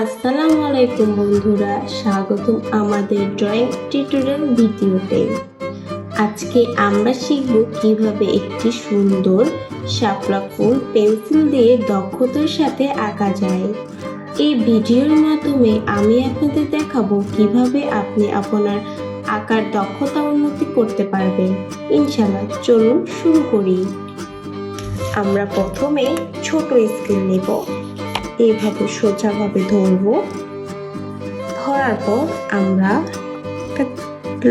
আসসালামু আলাইকুম বন্ধুরা, স্বাগতম আমাদের ড্রয়িং টিউটোরিয়াল ভিডিওতে আজকে আমরা শিখব কীভাবে একটি সুন্দর শাপলা ফুল পেন্সিল দিয়ে দক্ষতার সাথে আঁকা যায়। এই ভিডিওর মাধ্যমে আমি আপনাদের দেখাবো কীভাবে আপনি আপনার আঁকার দক্ষতা উন্নতি করতে পারবেন। ইনশাল্লাহ চলুন শুরু করি। আমরা প্রথমে ছোট স্কেল নেব। এইভাবে সোজাভাবে ধরবো। ধরার পর আমরা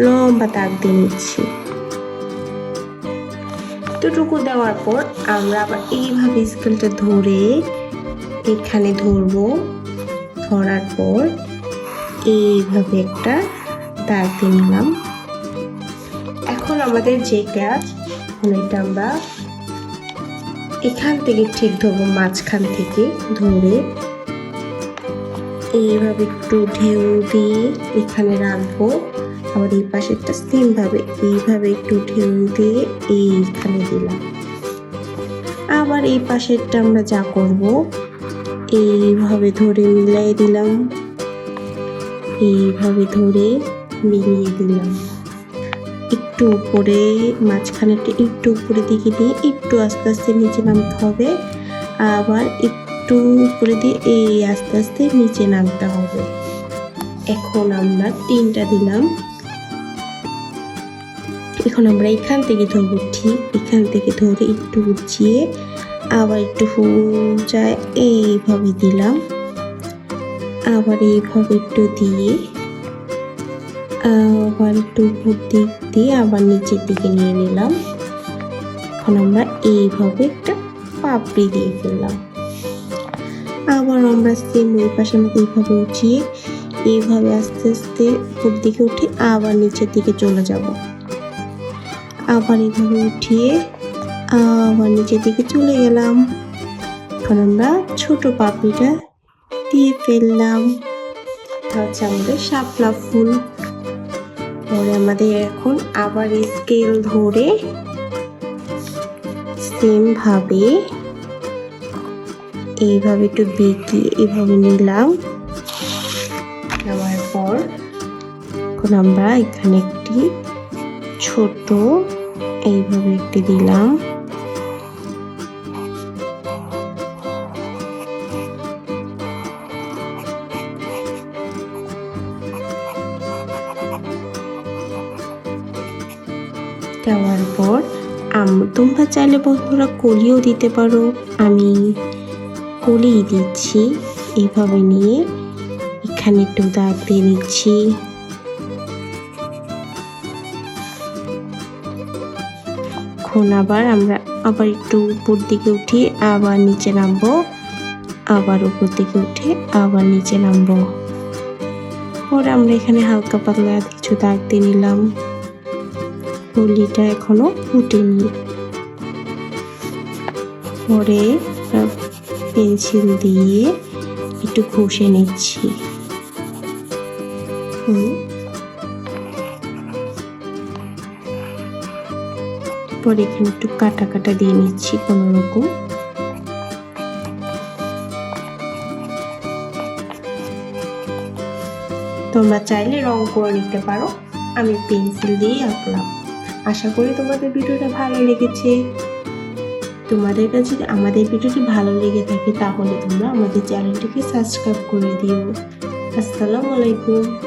লম্বা দাগ দিয়ে নিচ্ছি। এতটুকু দেওয়ার পর আমরা আবার এইভাবে স্কেলটা ধরে এখানে ধরবো। ধরার পর এইভাবে একটা দাগ দিয়ে নিলাম। এখন আমাদের যে কাজ এটা আমরা এখান থেকে ঠিক ধরবো মাঝখান থেকে ধরে। এইভাবে একটু ঢেউ দিয়ে এখানে রাখব। আবার এই পাশেরটা সেম ভাবে, এইভাবে একটু ঢেউ দিয়ে এইখানে দিলাম। আবার এই পাশেরটা আমরা যা করব, এইভাবে ধরে মিলাই দিলাম। এইভাবে ধরে মিলিয়ে দিলাম। একটু উপরে মাঝখানেটা একটু উপরে দিকে দিয়ে একটু আস্তে আস্তে নিচে নামতে হবে। আবার একটু উপরে দিয়ে এই আস্তে আস্তে নিচে নামতে হবে। এখন আমরা তিনটা দিলাম। এখন আমরা এখান থেকে ধরবো, ঠিক এখান থেকে ধরে একটু উঁচিয়ে আবার একটু যায় এইভাবে দিলাম। আবার এইভাবে একটু দিয়ে আবার একটু উপর দিক দিয়ে আবার নিচের দিকে নিয়ে নিলাম। এখন আমরা এইভাবে একটা পাপড়ি দিয়ে ফেললাম। আবার আমরা সেম ওই পাশের মতো এইভাবে উঠিয়ে এইভাবে আস্তে আস্তে উপর দিকে উঠে আবার নিচের দিকে চলে যাব। আবার এইভাবে উঠিয়ে আবার নিচের দিকে চলে গেলাম। এখন আমরা ছোট পাপড়িটা দিয়ে ফেললাম। হচ্ছে আমাদের শাপলা ফুল পরে আমাদের এখন আবার স্কেল ধরে সেম ভাবে এইভাবে একটু বেঁকিয়ে এইভাবে নিলাম। নেওয়ার পর এখন আমরা এখানে একটি ছোট এইভাবে একটি দিলাম। দেওয়ার পর আম- তোমরা চাইলে বন্ধুরা কলিও দিতে পারো। আমি কলিই দিচ্ছি, এইভাবে নিয়ে এখানে একটু দাগ দিয়ে নিচ্ছি। এখন আবার আমরা আবার একটু উপর দিকে উঠি, আবার নিচে নামবো। আবার উপর দিকে উঠে আবার নিচে নামবো। পরে আমরা এখানে হালকা পাতলা কিছু দাগ দিয়ে নিলাম। কলিটা এখনও ফুটেনি। পরে পেন্সিল দিয়ে একটু ঘষে নিচ্ছি। পরে এখানে একটু কাটা কাটা দিয়ে নিচ্ছি কোনো রকম। তোমরা চাইলে রং করে নিতে পারো। আমি পেন্সিল দিয়েই আঁকলাম। আশা করি তোমাদের ভিডিওটা ভালো লেগেছে। তোমাদের কাছে যদি আমাদের ভিডিওটি ভালো লেগে থাকে, তাহলে তোমরা আমাদের চ্যানেলটিকে সাবস্ক্রাইব করে দিও। আসসালামু আলাইকুম।